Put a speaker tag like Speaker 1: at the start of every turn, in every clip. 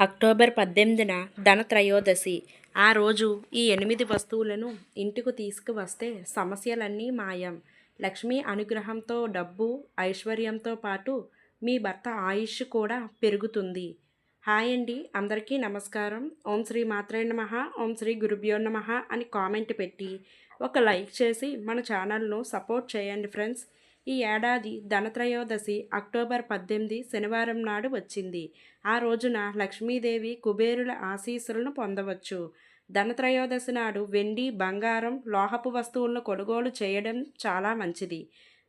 Speaker 1: October పద్దెనిమిదిన ధనత్రయోదశి. ఆ రోజు ఈ ఎనిమిది వస్తువులను ఇంటికి తీసుకువస్తే సమస్యలన్నీ మాయం. లక్ష్మీ అనుగ్రహంతో డబ్బు ఐశ్వర్యంతో పాటు మీ భర్త ఆయుష్ కూడా పెరుగుతుంది. హాయ్ అండి అందరికీ నమస్కారం. ఓం శ్రీ మాత్రే నమ ఓం శ్రీ గురుభ్యో నమ అని కామెంట్ పెట్టి ఒక లైక్ చేసి మన ఛానల్ను సపోర్ట్ చేయండి ఫ్రెండ్స్. ఈ ఏడాది ధనత్రయోదశి అక్టోబర్ పద్దెనిమిది శనివారం నాడు వచ్చింది. ఆ రోజున లక్ష్మీదేవి కుబేరుల ఆశీస్సులను పొందవచ్చు. ధనత్రయోదశి నాడు వెండి బంగారం లోహపు వస్తువులను కొనుగోలు చేయడం చాలా మంచిది.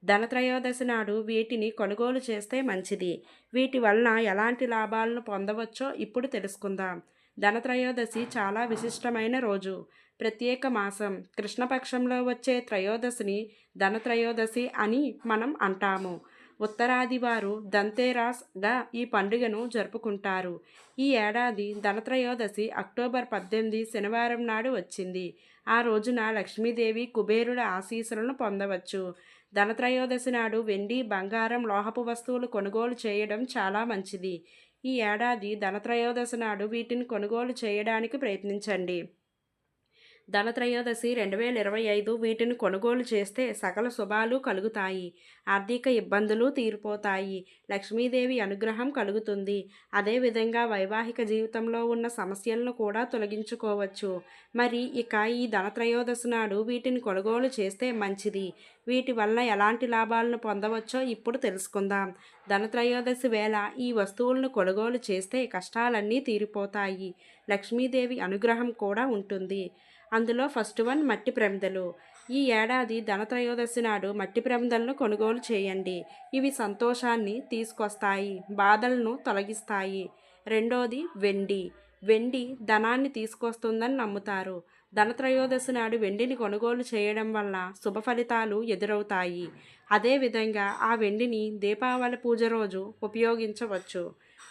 Speaker 1: ధనత్రయోదశి నాడు వీటిని కొనుగోలు చేస్తే మంచిది. వీటి వలన ఎలాంటి లాభాలను పొందవచ్చో ఇప్పుడు తెలుసుకుందాం. ధనత్రయోదశి చాలా విశిష్టమైన రోజు. ప్రత్యేక మాసం. కృష్ణపక్షంలో వచ్చే త్రయోదశిని ధనత్రయోదశి అని మనం అంటాము. ఉత్తరాది వారు దంతేరాస్గా ఈ పండుగను జరుపుకుంటారు. ఈ ఏడాది ధనత్రయోదశి అక్టోబర్ పద్దెనిమిది శనివారం నాడు వచ్చింది. ఆ రోజున లక్ష్మీదేవి కుబేరుల ఆశీస్సులను పొందవచ్చు. ధనత్రయోదశి నాడు వెండి బంగారం లోహపు వస్తువులు కొనుగోలు చేయడం చాలా మంచిది. ఈ ఏడాది ధనత్రయోదశి నాడు వీటిని కొనుగోలు చేయడానికి ప్రయత్నించండి. ధనత్రయోదశి రెండు వేల ఇరవై ఐదు వీటిని కొనుగోలు చేస్తే సకల శుభాలు కలుగుతాయి. ఆర్థిక ఇబ్బందులు తీరిపోతాయి. లక్ష్మీదేవి అనుగ్రహం కలుగుతుంది. అదేవిధంగా వైవాహిక జీవితంలో ఉన్న సమస్యలను కూడా తొలగించుకోవచ్చు. మరి ఇక ఈ ధనత్రయోదశి నాడు వీటిని కొనుగోలు చేస్తే మంచిది. వీటి వల్ల ఎలాంటి లాభాలను పొందవచ్చో ఇప్పుడు తెలుసుకుందాం. ధనత్రయోదశి వేళ ఈ వస్తువులను కొనుగోలు చేస్తే కష్టాలన్నీ తీరిపోతాయి. లక్ష్మీదేవి అనుగ్రహం కూడా ఉంటుంది. అందులో ఫస్ట్ వన్ మట్టి ప్రమిదలు. ఈ ఏడాది ధనత్రయోదశి నాడు మట్టి ప్రమిదలను కొనుగోలు చేయండి. ఇవి సంతోషాన్ని తీసుకొస్తాయి బాధలను తొలగిస్తాయి. రెండోది వెండి. వెండి ధనాన్ని తీసుకొస్తుందని నమ్ముతారు. ధనత్రయోదశి నాడు వెండిని కొనుగోలు చేయడం వల్ల శుభ ఫలితాలు ఎదురవుతాయి. అదేవిధంగా ఆ వెండిని దీపావళి పూజ రోజు ఉపయోగించవచ్చు.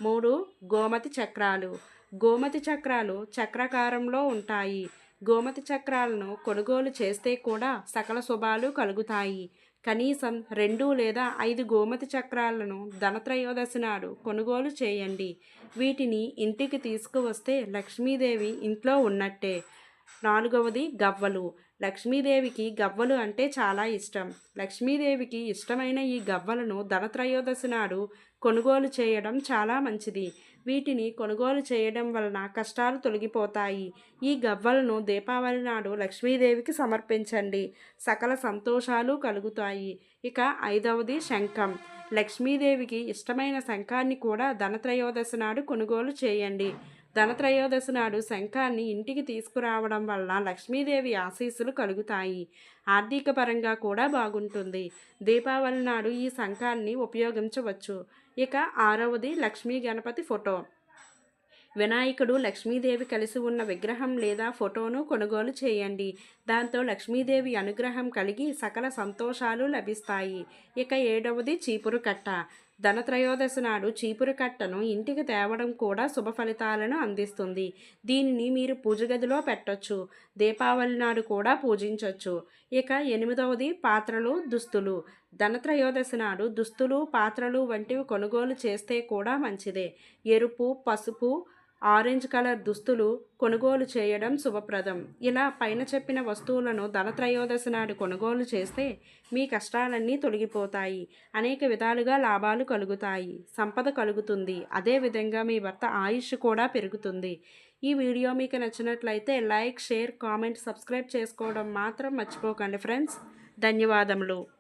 Speaker 1: మూడు గోమతి చక్రాలు. గోమతి చక్రాలు చక్రకారంలో ఉంటాయి. గోమతి చక్రాలను కొనుగోలు చేస్తే కూడా సకల శుభాలు కలుగుతాయి. కనీసం రెండు లేదా ఐదు గోమతి చక్రాలను ధనత్రయోదశి నాడు కొనుగోలు చేయండి. వీటిని ఇంటికి తీసుకువస్తే లక్ష్మీదేవి ఇంట్లో ఉన్నట్టే. నాలుగవది గవ్వలు. లక్ష్మీదేవికి గవ్వలు అంటే చాలా ఇష్టం. లక్ష్మీదేవికి ఇష్టమైన ఈ గవ్వలను ధనత్రయోదశి నాడు కొనుగోలు చేయడం చాలా మంచిది. వీటిని కొనుగోలు చేయడం వలన కష్టాలు తొలగిపోతాయి. ఈ గవ్వలను దీపావళి నాడు లక్ష్మీదేవికి సమర్పించండి. సకల సంతోషాలు కలుగుతాయి. ఇక ఐదవది శంఖం. లక్ష్మీదేవికి ఇష్టమైన శంఖాన్ని కూడా ధనత్రయోదశి నాడు కొనుగోలు చేయండి. ధనత్రయోదశి నాడు శంఖాన్ని ఇంటికి తీసుకురావడం వల్ల లక్ష్మీదేవి ఆశీస్సులు కలుగుతాయి. ఆర్థిక పరంగా కూడా బాగుంటుంది. దీపావళి నాడు ఈ శంఖాన్ని ఉపయోగించవచ్చు. ఇక ఆరవది లక్ష్మీ గణపతి ఫోటో. వినాయకుడు లక్ష్మీదేవి కలిసి ఉన్న విగ్రహం లేదా ఫోటోను కొనుగోలు చేయండి. దాంతో లక్ష్మీదేవి అనుగ్రహం కలిగి సకల సంతోషాలు లభిస్తాయి. ఇక ఏడవది చీపురు కట్ట. ధనత్రయోదశి నాడు చీపురు కట్టను ఇంటికి తేవడం కూడా శుభ ఫలితాలను అందిస్తుంది. దీనిని మీరు పూజ గదిలో పెట్టొచ్చు. దీపావళి నాడు కూడా పూజించవచ్చు ఇక ఎనిమిదవది పాత్రలు దుస్తులు. ధనత్రయోదశి నాడు దుస్తులు పాత్రలు వంటివి కొనుగోలు చేస్తే కూడా మంచిదే. ఎరుపు పసుపు ఆరెంజ్ కలర్ దుస్తులు కొనుగోలు చేయడం శుభప్రదం. ఇలా పైన చెప్పిన వస్తువులను ధనత్రయోదశి నాడు కొనుగోలు చేస్తే మీ కష్టాలన్నీ తొలగిపోతాయి. అనేక విధాలుగా లాభాలు కలుగుతాయి. సంపద కలుగుతుంది. అదేవిధంగా మీ భర్త ఆయుష్ కూడా పెరుగుతుంది. ఈ వీడియో మీకు నచ్చినట్లయితే లైక్ షేర్ కామెంట్ సబ్స్క్రైబ్ చేసుకోవడం మాత్రం మర్చిపోకండి ఫ్రెండ్స్. ధన్యవాదములు.